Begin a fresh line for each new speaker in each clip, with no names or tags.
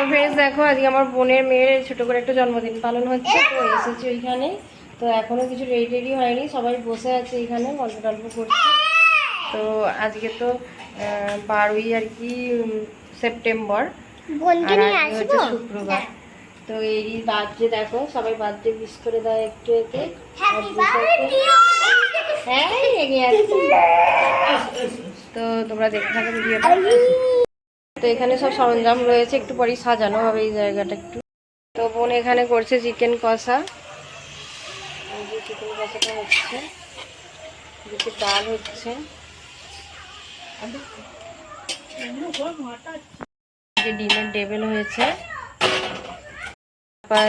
তো ফ্রেন্ডস দেখো আজকে আমার বোনের মেয়ের ছোট করে একটা জন্মদিন পালন হচ্ছে তো এসেছি ওইখানে। তো এখনও কিছু রেডি রেডি হয়নি সবাই বসে আছে এখানে গল্প টল্প করছে। তো আজকে তো বারোই আর কি সেপ্টেম্বর। হচ্ছে শুক্রবার। তো এই বার্থডে দেখো সবাই বার্থডে উইশ করে দেয় একটু এতে। হ্যাঁ তো তোমরা দেখতে থাকো ভিডিওটা তো এখানে সব সরঞ্জাম রয়েছে, একটু পরেই সাজানো হবে এই জায়গাটা একটু। তো বোন এখানে করছে চিকেন কষা। চিকেন কষাটা হচ্ছে এদিকে ডাল হচ্ছে। ডিমের টেবিল হয়েছে।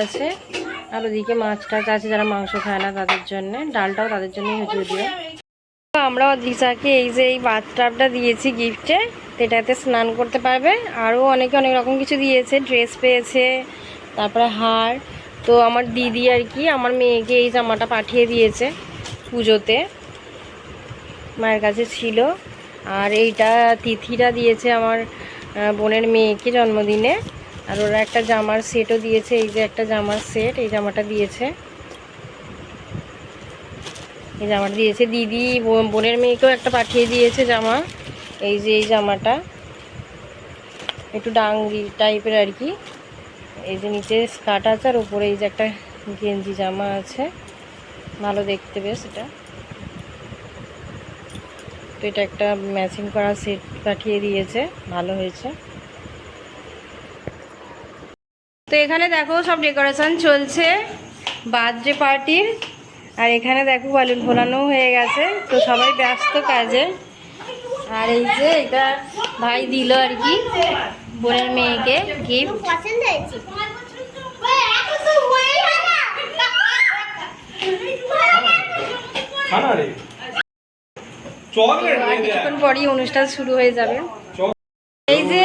আছে, আর ওদিকে মাছ টাছ আছে, যারা মাংস খায় না তাদের জন্য। ডালটাও তাদের জন্যই হচ্ছে যদিও আমরা দিশাকে এই যে এই বাথটাবটা দিয়েছি গিফটে এটাতে স্নান করতে পারবে। আরও অনেকে অনেক রকম কিছু দিয়েছে ড্রেস পেয়েছে, তারপরে হার। তো আমার দিদি আর কি, আমার মেয়েকে এই জামাটা পাঠিয়ে দিয়েছে পুজোতে। মায়ের কাছে ছিল। আর এইটা তিথিরা দিয়েছে আমার বোনের মেয়েকে জন্মদিনে। আর ওরা একটা জামার সেটও দিয়েছে, এই যে একটা জামার সেট এই জামাটা দিয়েছে। এই জামাটা দিয়েছে। দিদি বোনের মেয়েকেও একটা পাঠিয়ে দিয়েছে জামা। এই যে এই জামাটা। একটু ডাংরি টাইপের আর কি। এই যে নিচে স্কার্ট আছে আর উপরে এই যে একটা গেঞ্জি জামা আছে। ভালো দেখতে বেশ এটা। তো এটা একটা ম্যাচিং করা সেট পাঠিয়ে দিয়েছে। ভালো হয়েছে। তো এখানে দেখো সব ডেকোরেশন চলছে। বার্থডে পার্টির আর এখানে দেখো বালুন ফোলানো হয়ে গেছে। তো সবাই ব্যস্ত কাজে। আর এই যে এটা ভাই দিল আর কি বোনের মেয়েকে গিফট কিছুক্ষণ পরই অনুষ্ঠান শুরু হয়ে যাবে। এই যে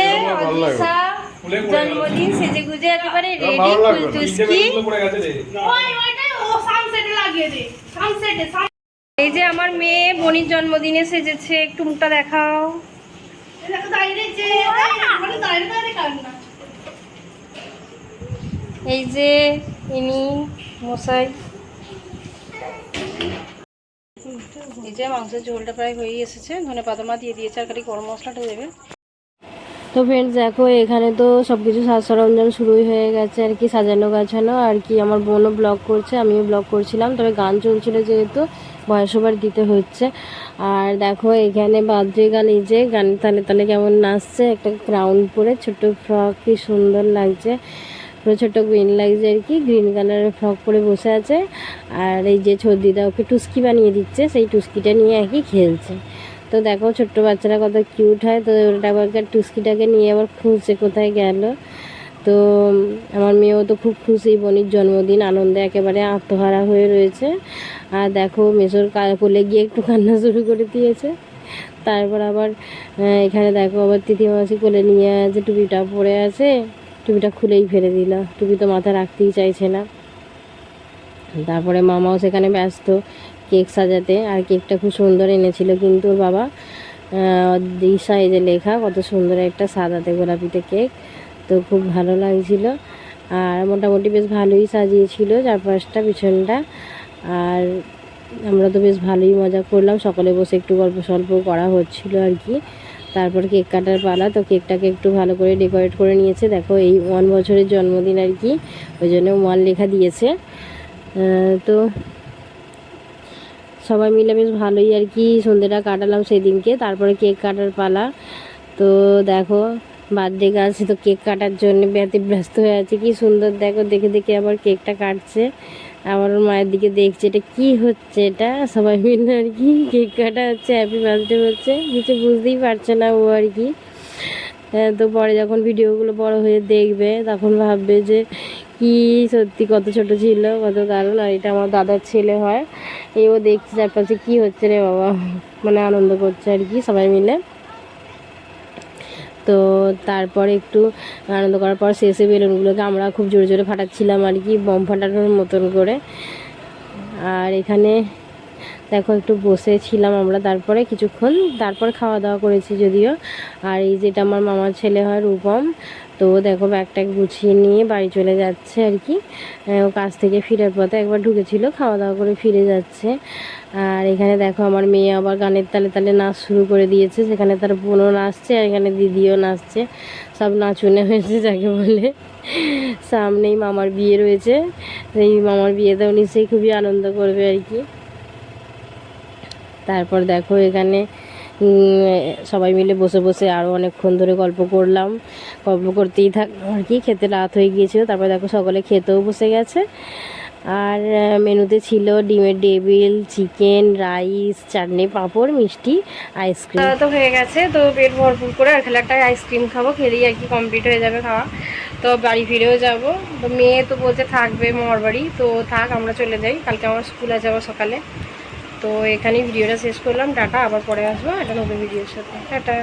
ফুলে।
জন্মদিন সেজে গুজে একেবারে রেডি
ভালো লাগল না।
ফুলটুসকি
পড়ে গেছে রে
এই যে আমার মেয়ে বনির জন্মদিনে সেজেছে একটু মুখটা দেখাও। এই যে ইনি মশাই। এই যে মাংসের ঝোলটা প্রায় হয়ে এসেছে ধনে পাতামা দিয়ে দিয়েছে আর খালি গরম মশলাটা দেবে। তো ফ্রেন্ডস দেখো, এখানে তো সব কিছু সাজ সরঞ্জাম শুরুই হয়ে গেছে আর কি, সাজানো গাছানো আর কি। আমার বোনও ব্লগ করছে, আমিও ব্লগ করছিলাম, তবে গান চলছিল যেহেতু, বয়স ওভার দিতে হচ্ছে। আর দেখো, এখানে বাদ্রে গান, এই যে গান তালে তালে কেমন নাচছে, একটা ক্রাউন পরে, ছোট্ট ফ্রক কি সুন্দর লাগছে। পুরো ছোট গ্রিন লাগছে আর কি গ্রিন কালারের ফ্রক পরে বসে আছে। আর এই যে ছর্দিদা ওকে টুস্কি বানিয়ে দিচ্ছে, সেই টুস্কিটা নিয়ে আর কি খেলছে। তো দেখো ছোট্ট বাচ্চারা কত কিউট হয়। তো ওটা আবার টুস্কিটাকে নিয়ে আবার খুঁজছে কোথায় গেল। তো আমার মেয়েও তো খুব খুশি। বোনির জন্মদিন, আনন্দে একেবারে আত্মহারা হয়ে রয়েছে। আর দেখো মেসোর কোলে গিয়ে একটু কান্না শুরু করে দিয়েছে। তারপর আবার এখানে দেখো আবার তিথি মাসি কোলে নিয়ে আছে টুপিটা পরে আছে, টুপিটা খুলেই ফেলে দিল। টুপি তো মাথা রাখতেই চাইছে না। তারপরে মামাও সেখানে ব্যস্ত। কেক সাজাতে, আর কেকটা খুব সুন্দর এনেছিল কিন্তু ওর বাবা দিশা এই যে লেখা, কত সুন্দর একটা সাদাতে গোলাপিতে কেক, তো খুব ভালো লাগছিল। আর মোটামুটি বেশ ভালোই সাজিয়েছিল চারপাশটা, পিছনটা। আর আমরা তো বেশ ভালোই মজা করলাম, সকলে বসে একটু গল্প সল্প করা হচ্ছিল আর কি। তারপর কেক কাটার পালা, তো কেকটাকে একটু ভালো করে ডেকোরেট করে নিয়েছে। দেখো, এই ওয়ান বছরের জন্মদিন আর কি, ওই জন্য ওয়ান লেখা দিয়েছে। তো সবাই মিলে বেশ ভালোই আর কি সন্ধ্যেটা কাটালাম সেদিনকে। তারপরে কেক কাটার পালা। তো দেখো বার্থডে গাছ তো কেক কাটার জন্য ব্যতি ব্যস্ত হয়ে আছে। কি সুন্দর দেখো দেখে দেখে আবার কেকটা কাটছে। ওর মায়ের দিকে দেখছে এটা কি হচ্ছে এটা? সবাই মিলে আর কি কেক কাটা হচ্ছে হ্যাপি বার্থডে হচ্ছে। কিছু বুঝতেই পারছে না ও আর কি। হ্যাঁ, তো পরে যখন ভিডিওগুলো বড় হয়ে দেখবে তখন ভাববে যে কি সত্যি কত ছোট ছিল কত কারণ আর এটা আমার দাদার ছেলে হয়। এও দেখছে চারপাশে কি হচ্ছে রে বাবা। মানে আনন্দ করছে আর কি সবাই মিলে। তো তারপর একটু আনন্দ করার পর শেষে বেলুনগুলোকে আমরা খুব জোরে জোরে ফাটাচ্ছিলাম আর কি, বম ফাটানোর মতন করে। আর এখানে দেখো একটু বসেছিলাম আমরা তারপরে কিছুক্ষণ, তারপর খাওয়া দাওয়া করেছি যদিও। আর এই যেটা আমার মামার ছেলে হয় রূপম তো দেখো ব্যাগটা গুছিয়ে নিয়ে বাড়ি চলে যাচ্ছে আর কি। ও কাজ থেকে ফিরার পথে একবার ঢুকেছিল খাওয়া দাওয়া করে ফিরে যাচ্ছে। আর এখানে দেখো আমার মেয়ে আবার গানের তালে তালে নাচ শুরু করে দিয়েছে, সেখানে তার বোনও নাচছে আর এখানে দিদিও নাচছে। সব নাচুনে হয়েছে যাকে বলে। সামনেই মামার বিয়ে রয়েছে এই মামার বিয়েতেও নিশ্চয়ই খুবই আনন্দ করবে আর কি। তারপর দেখো এখানে সবাই মিলে বসে বসে আরও অনেকক্ষণ ধরে গল্প করলাম। গল্প করতেই থাকলাম আর কি, খেতে রাত হয়ে গিয়েছিল। তারপর দেখো সকলে খেতেও বসে গেছে। আর মেনুতে ছিল ডিমের devil chicken, rice, chutney, papad, মিষ্টি, আইসক্রিম। তো হয়ে গেছে, তো পেট ভরপুর করে আর খেলে একটা আইসক্রিম খাব, খেলেই আর কি কমপ্লিট হয়ে যাবে খাওয়া। তো বাড়ি ফিরেও যাব। তো মেয়ে তো বলছে থাকবে মামার বাড়ি, তো থাক, আমরা চলে যাই। কালকে আমার স্কুল আছে আবার সকালে। তো এখানেই ভিডিওটা শেষ করলাম টাটা আবার পরে আসব একটা নতুন ভিডিওর সাথে। টাটা।